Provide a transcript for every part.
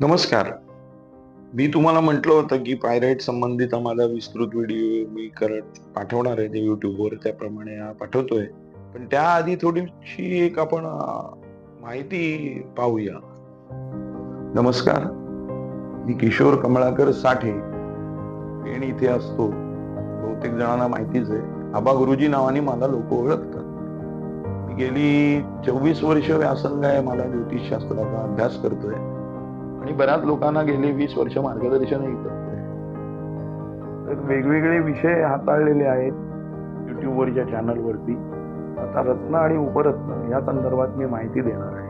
नमस्कार. मी तुम्हाला म्हटलं होतं की पायराईट संबंधित माझा विस्तृत व्हिडिओ मी करत पाठवणार आहे ते युट्यूबवर त्याप्रमाणे पाठवतोय. पण त्याआधी थोडीशी एक आपण माहिती पाहूया. नमस्कार. मी किशोर कमळाकर साठे. पेण इथे असतो. बहुतेक जणांना माहितीच आहे. आबा गुरुजी नावाने मला लोक ओळखतात. मी गेली चोवीस वर्ष व्यासंग आहे. मला ज्योतिषशास्त्राचा अभ्यास करतोय. आणि बऱ्याच लोकांना गेले वीस वर्ष मार्गदर्शनही करतोय तर वेगवेगळे विषय हाताळलेले आहेत युट्यूबवरच्या चॅनलवरती. आता रत्न आणि उपरत्न या संदर्भात मी माहिती देणार आहे.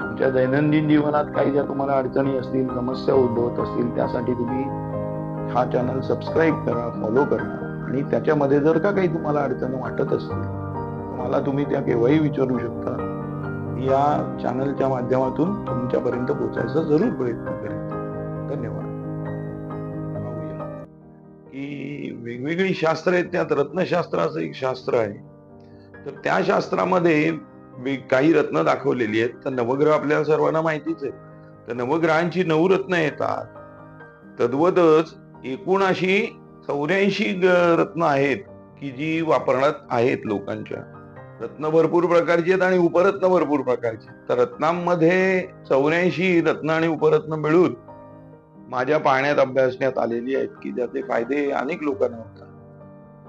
तुमच्या दैनंदिन जीवनात काही ज्या तुम्हाला अडचणी असतील समस्या उद्भवत असतील त्यासाठी तुम्ही हा चॅनल सबस्क्राईब करा फॉलो करा आणि त्याच्यामध्ये जर का काही तुम्हाला अडचणी वाटत असतील तर मला तुम्ही त्या केव्हाही विचारू शकता. या चॅनलच्या माध्यमातून तुमच्यापर्यंत पोहोचायचा जरूर प्रयत्न करेन. धन्यवाद. की वेगवेगळी शास्त्र आहेत त्यात रत्नशास्त्राचं एक शास्त्र आहे. तर त्या शास्त्रामध्ये काही रत्न दाखवलेली आहेत. तर नवग्रह आपल्याला सर्वांना माहितीच आहे तर नवग्रहांची नऊ रत्न येतात. तद्वतच एकूण अशी चौऱ्याऐंशी रत्न आहेत की जी वापरण्यात आहेत लोकांच्या. रत्न भरपूर प्रकारची आहेत आणि उपरत्न भरपूर प्रकारची आहेत. तर रत्नांमध्ये चौऱ्याऐंशी रत्न आणि उपरत्न मिळून माझ्या पाहण्यात अभ्यासण्यात आलेली आहेत की ज्याचे फायदे अनेक लोकांना होतात.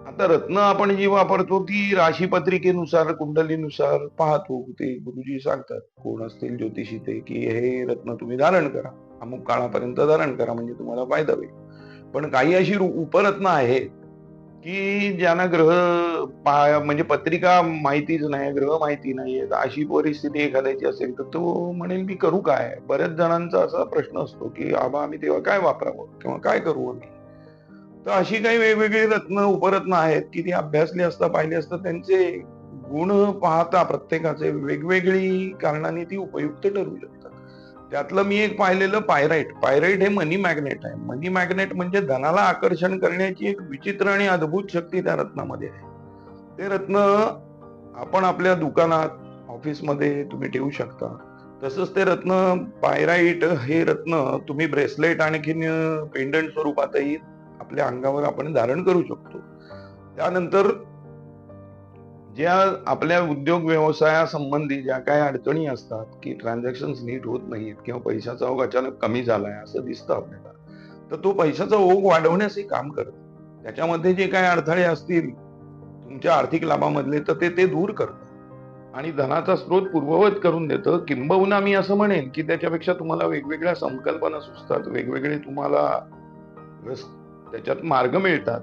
आता रत्न आपण जी वापरतो ती राशी पत्रिकेनुसार कुंडलीनुसार पाहतो. ते गुरुजी सांगतात कोण असतील ज्योतिषी ते की हे रत्न तुम्ही धारण करा. अमुक काळापर्यंत धारण करा म्हणजे तुम्हाला फायदा होईल. पण काही अशी उपरत्न आहेत की ज्यांना ग्रह पा- म्हणजे पत्रिका माहितीच नाही ग्रह माहिती नाहीये अशी परिस्थिती एखाद्याची असेल तर तो म्हणेल मी करू काय? बऱ्याच जणांचा असा प्रश्न असतो की आबा आम्ही तेव्हा काय वापरावं? किंवा काय करू आम्ही? तर अशी काही वेगवेगळी रत्न उपरत्न आहेत की ती अभ्यासली असता पाहिली असता त्यांचे गुण पाहता प्रत्येकाचे वेगवेगळी कारणाने ती उपयुक्त ठरू शकतात. त्यातलं मी एक पाहिलेलं पायराईट पायराईट हे मनी मॅग्नेट आहे. मनी मॅग्नेट म्हणजे धनाला आकर्षण करण्याची एक विचित्र आणि अद्भुत शक्ती त्या रत्नामध्ये आहे. ते रत्न आपण आपल्या दुकानात ऑफिसमध्ये तुम्ही ठेवू शकता. तसंच ते रत्न पायराईट हे रत्न तुम्ही ब्रेसलेट आणखीन पेंडंट स्वरूपातही आपल्या अंगावर आपण धारण करू शकतो. त्यानंतर ज्या आपल्या उद्योग व्यवसायासंबंधी ज्या काही अडचणी असतात की ट्रान्झॅक्शन नीट होत नाहीत किंवा पैशाचा ओघ अचानक कमी झालाय असं दिसतं आपल्याला तर तो पैशाचा ओघ वाढवण्याचे काम करत. त्याच्यामध्ये जे काही अडथळे असतील तुमच्या आर्थिक लाभामधले तर ते ते दूर करतं. आणि धनाचा स्रोत पूर्ववत करून देतं. किंबहुना मी असं म्हणेन की त्याच्यापेक्षा तुम्हाला वेगवेगळ्या संकल्पना सुचतात वेगवेगळे तुम्हाला त्याच्यात मार्ग मिळतात.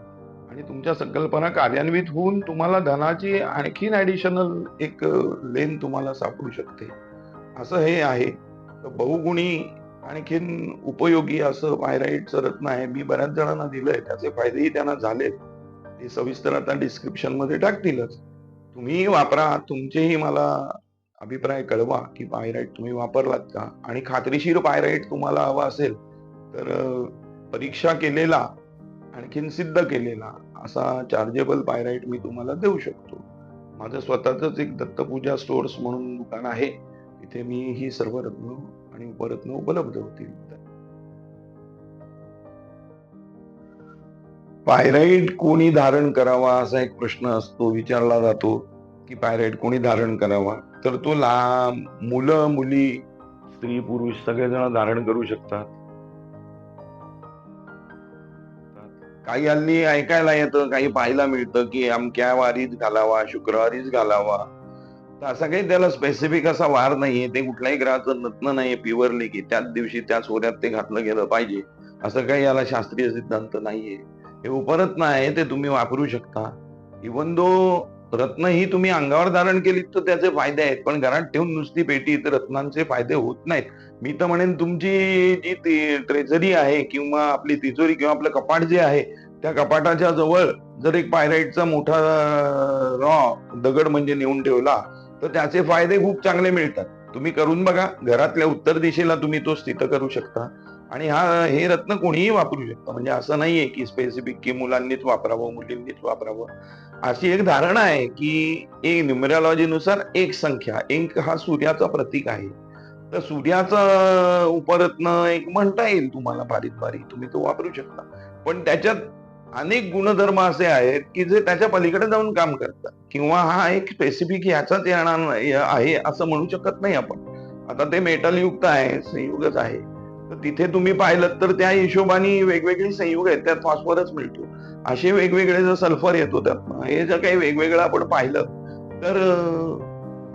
आणि तुमच्या संकल्पना कार्यान्वित होऊन तुम्हाला धनाची आणखीन ऍडिशनल एक लेन तुम्हाला सापडू शकते. असं हे आहे. तर बहुगुणी आणखीन उपयोगी असं पायराईटचं रत्न आहे. मी बऱ्याच जणांना दिलंय. त्याचे फायदेही त्यांना झालेत. हे सविस्तर आता डिस्क्रिप्शनमध्ये टाकतीलच. तुम्हीही वापरा. तुमचेही मला अभिप्राय कळवा की पायराईट तुम्ही वापरलात का? आणि खात्रीशीर पायराईट तुम्हाला हवा असेल तर परीक्षा केलेला आणखीन सिद्ध केलेला असा चार्जेबल पायराईट मी तुम्हाला देऊ शकतो. माझं स्वतःच एक दत्तपूजा स्टोर्स म्हणून दुकान आहे. तिथे मी ही सर्व रत्न आणि उपरत्न उपलब्ध होतील. पायराईट कोणी धारण करावा असा एक प्रश्न असतो विचारला जातो की पायराईट कोणी धारण करावा? तर तो ला मुलं मुली स्त्री पुरुष सगळेजण धारण करू शकतात. काही हल्ली ऐकायला येतं काही पाहायला मिळतं की अमक्या वारीच घालावा शुक्रवारीच घालावा. तर असा काही त्याला स्पेसिफिक असा वार नाहीये. ते कुठल्याही ग्रहाचं रत्न नाहीये प्युअरली की त्याच दिवशी त्या सोऱ्यात ते घातलं गेलं पाहिजे. असं काही याला शास्त्रीय सिद्धांत नाहीये. हे उपरत्न आहे ते तुम्ही वापरू शकता. इवन दो रत्न ही तुम्ही अंगावर धारण केलीत तर त्याचे फायदे आहेत. पण घरात ठेवून नुसती पेटी तर रत्नांचे फायदे होत नाहीत. मी तर म्हणेन तुमची जी ट्रेझरी आहे किंवा आपली तिजोरी किंवा आपलं कपाट जे आहे त्या कपाटाच्या जवळ जर एक पायराईटचा मोठा रॉ दगड म्हणजे नेऊन ठेवला तर त्याचे फायदे खूप चांगले मिळतात. तुम्ही करून बघा. घरातल्या उत्तर दिशेला तुम्ही तो स्थित करू शकता. आणि हा हे रत्न कोणीही वापरू शकतं. म्हणजे असं नाहीये की स्पेसिफिक की मुलांनीच वापरावं मुलींनीच वापरावं. अशी एक धारणा आहे की एक न्युमरॉलॉजीनुसार एक संख्या एक हा सूर्याचा प्रतीक आहे. तर सूर्याचं उपरत्न एक म्हणता येईल तुम्हाला बारीक बारीक तुम्ही तो वापरू शकता. पण त्याच्यात अनेक गुणधर्म असे आहेत की जे त्याच्या पलीकडे जाऊन काम करतात. किंवा हा एक स्पेसिफिक ह्याचाच येणार आहे असं म्हणू शकत नाही आपण. आता ते मेटल युक्त आहे संयुगच आहे. तर तिथे तुम्ही पाहिलं तर त्या हिशोबाने वेगवेगळी संयुग आहेत त्यात फॉस्फरस मिळतो. असे वेगवेगळे जर सल्फर येतो त्यातनं हे जर काही वेगवेगळं आपण पाहिलं तर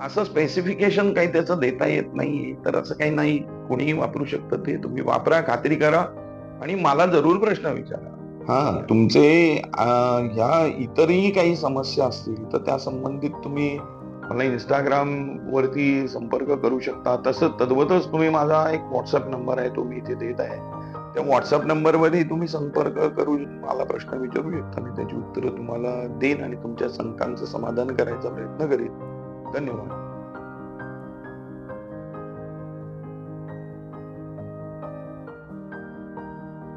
असं स्पेसिफिकेशन काही त्याचं देता येत नाहीये. तर असं काही नाही कोणीही वापरू शकतं ते तुम्ही वापरा खात्री करा आणि मला जरूर प्रश्न विचारा. हा तुमचे ह्या इतरही काही समस्या असतील तर त्या संबंधित तुम्ही मला इंस्टाग्रामवरती संपर्क करू शकता. तसं तद्वतच तुम्ही माझा एक व्हॉट्सअप नंबर आहे तो मी इथे देत आहे. त्या व्हॉट्सअप नंबरवरही तुम्ही संपर्क करून मला प्रश्न विचारू शकता मी त्याची उत्तरं तुम्हाला देईन आणि तुमच्या शंकांचं समाधान करायचा प्रयत्न करेन. धन्यवाद.